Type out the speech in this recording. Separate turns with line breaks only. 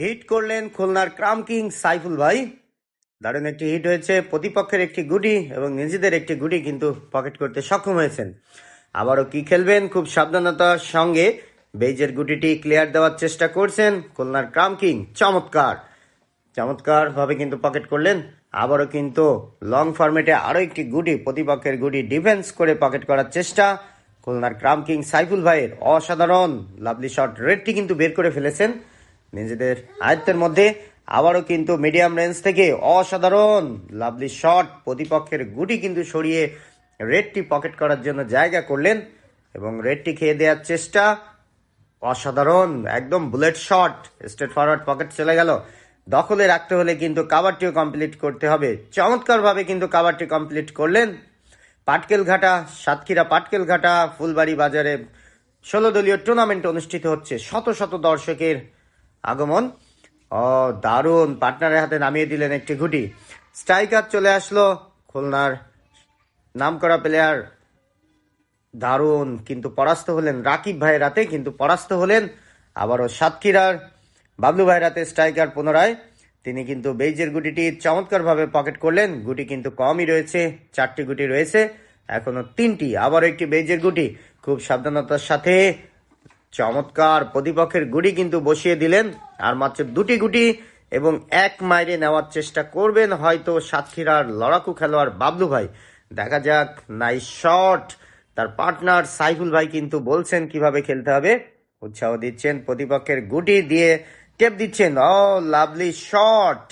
Hit করলেন খুলনার ক্রাম king Saiful ভাই। দারুণ একটি হিট হয়েছে। প্রতিপক্ষের একটি গুটি এবং নিজেদের একটি গুটি কিন্তু পকেট করতে সক্ষম হয়েছেন। আবারও কি খেলবেন? খুব সাবধানতার সঙ্গে বেইজের গুটিটি ক্লিয়ার দেওয়ার চেষ্টা করছেন খুলনার ক্রাম কিং। চমৎকার। চমৎকার ভাবে কিন্তু পকেট করলেন। আবারও কিন্তু লং ফরম্যাটে আরও একটি গুটি, প্রতিপক্ষের গুটি ডিফেন্স করে পকেট করার চেষ্টা খুলনার ক্রাম কিং সাইফুল ভাইয়ের। অসাধারণ লাভলি শট রেডটি কিন্তু বের করে ফেলেছেন। নিজেদের আয়ত্তের মধ্যে আবারও কিন্তু মিডিয়াম রেঞ্জ থেকে অসাধারণ লাভলি শট প্রতিপক্ষের গুটি কিন্তু সরিয়ে রেডটি পকেট করার জন্য জায়গা করলেন এবং রেডটি খেয়ে দেওয়ার চেষ্টা অসাধারণ, একদম bullet shot straight forward pocket চলে গেল। দখলে রাখতে হলে কিন্তু কাভারটিও কমপ্লিট করতে হবে। চমৎকারভাবে কিন্তু কাবারটি কমপ্লিট করলেন। পাটকেল ঘাটা সাতক্ষীরা পাটকেল ঘাটা ফুলবাড়ি বাজারে ষোলো দলীয় টুর্নামেন্ট অনুষ্ঠিত হচ্ছে। শত শত দর্শকের আগমন। ও, দারুণ। পার্টনারের হাতে নামিয়ে দিলেন একটি ঘুটি। স্ট্রাইকার চলে আসলো। খুলনার নামকরা প্লেয়ার দারুণ, কিন্তু পরাস্ত হলেন। রাকিব ভাইয়ের রাতে কিন্তু পরাস্ত হলেন। আবারও সাতক্ষীরার বাবলু ভাইয়ের রাতে স্ট্রাইকার পুনরায়। তিনি কিন্তু বেইজের গুটিটি চমৎকারভাবে পকেট করলেন। গুটি কিন্তু কমই রয়েছে। চারটি গুটি রয়েছে। এখনও তিনটি। আবারও একটি বেইজের গুটি খুব সাবধানতার সাথে চমৎকার প্রতিপক্ষের গুটি কিন্তু বসিয়ে দিলেন, আর মাত্র দুটি গুটি এবং এক মাইরে নেওয়ার চেষ্টা করবেন হয়তো সাতক্ষীরার লড়াকু খেলোয়াড় বাবলু ভাই। দেখা যাক নাইস শট তার পার্টনার সাইফুল ভাই কিন্তু বলছেন কীভাবে খেলতে হবে। উৎসাহ দিচ্ছেন প্রতিপক্ষের গুটি দিয়ে টেপ দিচ্ছেন ও লাভলি শট